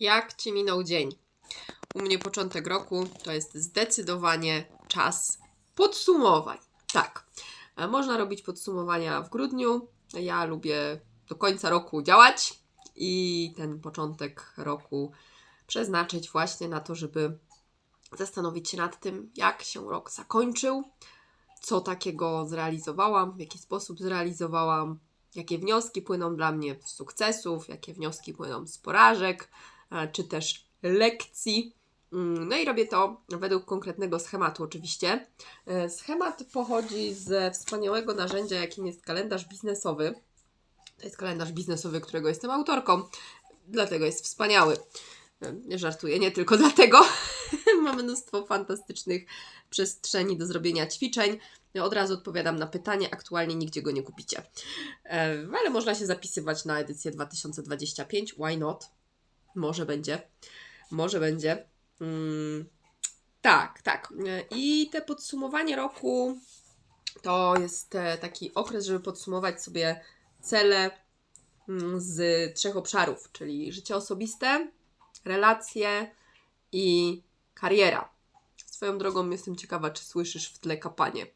Jak Ci minął dzień? U mnie początek roku to jest zdecydowanie czas podsumowań. Tak, e, można robić podsumowania w grudniu. Ja lubię do końca roku działać i ten początek roku przeznaczyć właśnie na to, żeby zastanowić się nad tym, jak się rok zakończył, co takiego zrealizowałam, w jaki sposób zrealizowałam, jakie wnioski płyną dla mnie z sukcesów, jakie wnioski płyną z porażek, czy też lekcji. Mm, No i robię to według konkretnego schematu, oczywiście. E, Schemat pochodzi ze wspaniałego narzędzia, jakim jest kalendarz biznesowy. To jest kalendarz biznesowy, którego jestem autorką, dlatego jest wspaniały. E, żartuję, nie tylko dlatego. Mam mnóstwo fantastycznych przestrzeni do zrobienia ćwiczeń. Od razu odpowiadam na pytanie, aktualnie nigdzie go nie kupicie. E, Ale można się zapisywać na edycję 2025. Why not? Może będzie. Może będzie. Mm, tak, tak. I te podsumowanie roku to jest e, taki okres, żeby podsumować sobie cele mm, z trzech obszarów, czyli życie osobiste, relacje i kariera. Swoją drogą jestem ciekawa, czy słyszysz w tle kapanie.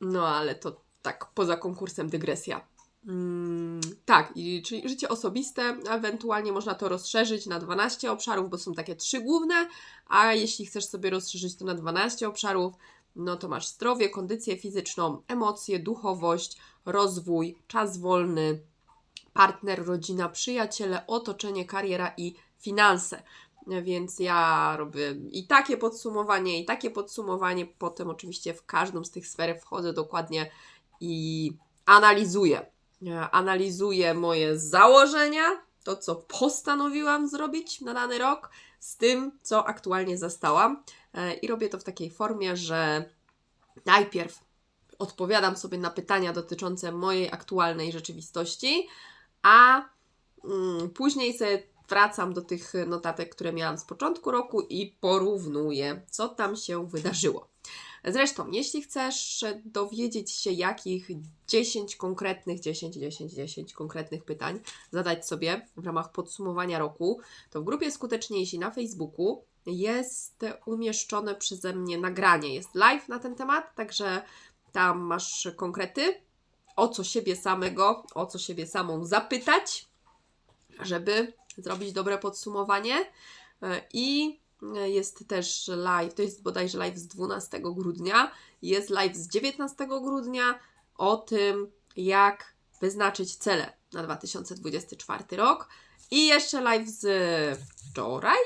No ale to tak, poza konkursem dygresja. Mm, tak, czyli życie osobiste, ewentualnie można to rozszerzyć na 12 obszarów, bo są takie trzy główne, a jeśli chcesz sobie rozszerzyć to na 12 obszarów, no to masz zdrowie, kondycję fizyczną, emocje, duchowość, rozwój, czas wolny, partner, rodzina, przyjaciele, otoczenie, kariera i finanse. Więc ja robię i takie podsumowanie, i takie podsumowanie. Potem, oczywiście, w każdą z tych sfer wchodzę dokładnie i analizuję. E, Analizuję moje założenia, to co postanowiłam zrobić na dany rok, z tym, co aktualnie zastałam. E, I robię to w takiej formie, że najpierw odpowiadam sobie na pytania dotyczące mojej aktualnej rzeczywistości, a mm, później sobie wracam do tych notatek, które miałam z początku roku i porównuję, co tam się wydarzyło. Zresztą, jeśli chcesz dowiedzieć się, jakich 10 konkretnych, 10, 10, 10 konkretnych pytań zadać sobie w ramach podsumowania roku, to w grupie Skuteczniejsi na Facebooku jest umieszczone przeze mnie nagranie, jest live na ten temat, także tam masz konkrety, o co siebie samego, o co siebie samą zapytać, żeby zrobić dobre podsumowanie. E, I jest też live, to jest bodajże live z 12 grudnia, jest live z 19 grudnia o tym, jak wyznaczyć cele na 2024 rok. I jeszcze live z wczoraj,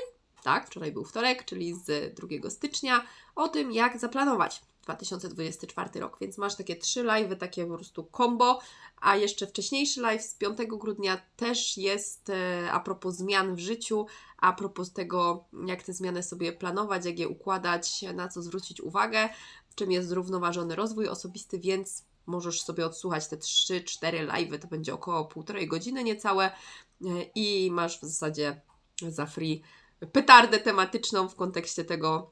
tak, wczoraj był wtorek, czyli z 2 stycznia, o tym, jak zaplanować 2024 rok. Więc masz takie trzy live'y, takie po prostu combo, a jeszcze wcześniejszy live z 5 grudnia też jest e, a propos zmian w życiu, a propos tego, jak te zmiany sobie planować, jak je układać, na co zwrócić uwagę, czym jest zrównoważony rozwój osobisty, więc możesz sobie odsłuchać te 3-4 live'y, to będzie około półtorej godziny niecałe e, i masz w zasadzie za free petardę tematyczną w kontekście tego,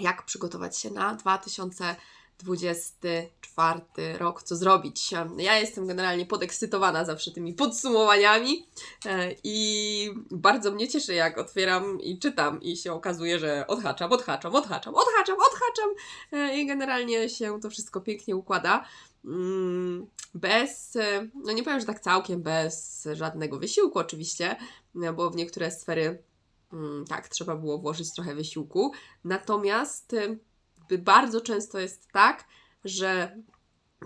jak przygotować się na 2024 rok, co zrobić. Ja jestem generalnie podekscytowana zawsze tymi podsumowaniami e, i bardzo mnie cieszy, jak otwieram i czytam i się okazuje, że odhaczam, odhaczam, odhaczam, odhaczam, odhaczam e, i generalnie się to wszystko pięknie układa. Mm, Bez, e, no nie powiem, że tak całkiem bez żadnego wysiłku oczywiście, bo w niektóre sfery tak, trzeba było włożyć trochę wysiłku. Natomiast y, bardzo często jest tak, że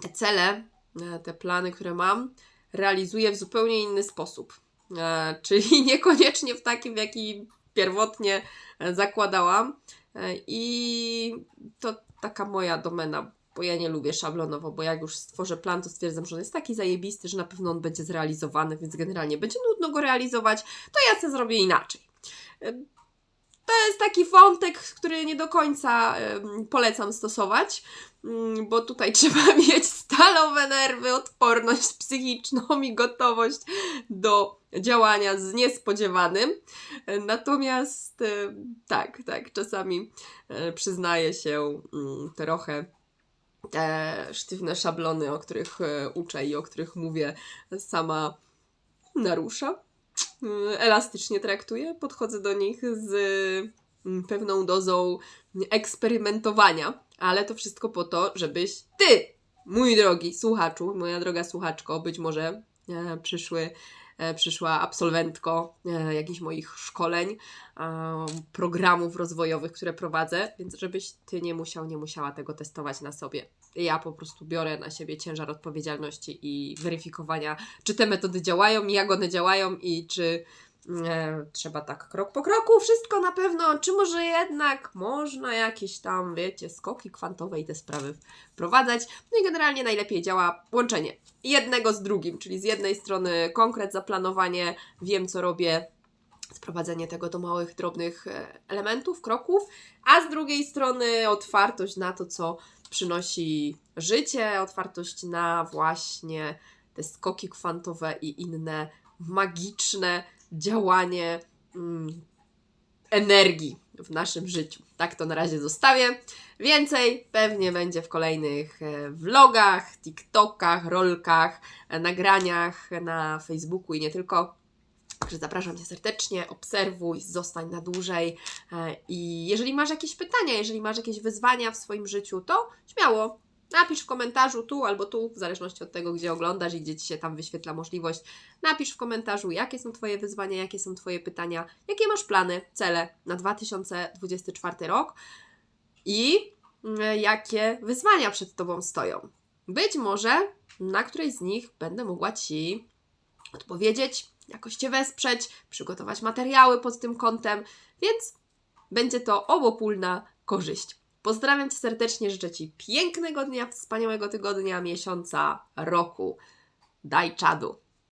te cele, e, te plany, które mam, realizuję w zupełnie inny sposób. E, Czyli niekoniecznie w takim, w jaki pierwotnie e, zakładałam. I to taka moja domena, bo ja nie lubię szablonowo, bo jak już stworzę plan, to stwierdzam, że on jest taki zajebisty, że na pewno on będzie zrealizowany, więc generalnie będzie nudno go realizować, to ja sobie zrobię inaczej. To jest taki wątek, który nie do końca polecam stosować, mm, bo tutaj trzeba mieć stalowe nerwy, odporność psychiczną i gotowość do działania z niespodziewanym. Natomiast e, tak, tak, czasami e, przyznaję się mm, trochę te sztywne szablony, o których e, uczę i o których mówię, sama narusza. Y, elastycznie traktuję. Podchodzę do nich z mm, pewną dozą eksperymentowania, ale to wszystko po to, żebyś ty, mój drogi słuchaczu, moja droga słuchaczko, być może e, przyszły, e, przyszła absolwentko e, jakichś moich szkoleń, programów rozwojowych, które prowadzę, więc żebyś ty nie musiał, nie musiała tego testować na sobie. Ja po prostu biorę na siebie ciężar odpowiedzialności i weryfikowania, czy te metody działają, jak one działają i czy e, trzeba tak krok po kroku, wszystko na pewno, czy może jednak można jakieś tam, wiecie, skoki kwantowe i te sprawy wprowadzać. No i generalnie najlepiej działa łączenie jednego z drugim, czyli z jednej strony konkret, zaplanowanie, wiem co robię, sprowadzenie tego do małych, drobnych e, elementów, kroków, a z drugiej strony otwartość na to, co przynosi życie, otwartość na właśnie te skoki kwantowe i inne magiczne działanie mm, energii w naszym życiu. Tak to na razie zostawię. Więcej pewnie będzie w kolejnych e, vlogach, TikTokach, rolkach, e, nagraniach na Facebooku i nie tylko. Także zapraszam Cię serdecznie, obserwuj, zostań na dłużej. E, I jeżeli masz jakieś pytania, jeżeli masz jakieś wyzwania w swoim życiu, to śmiało napisz w komentarzu tu albo tu, w zależności od tego, gdzie oglądasz i gdzie Ci się tam wyświetla możliwość. Napisz w komentarzu, jakie są Twoje wyzwania, jakie są Twoje pytania, jakie masz plany, cele na 2024 rok i mm, jakie wyzwania przed Tobą stoją. Być może na której z nich będę mogła Ci odpowiedzieć, jakoś Cię wesprzeć, przygotować materiały pod tym kątem, więc będzie to obopólna korzyść. Pozdrawiam Cię serdecznie, życzę Ci pięknego dnia, wspaniałego tygodnia, miesiąca, roku. Daj czadu.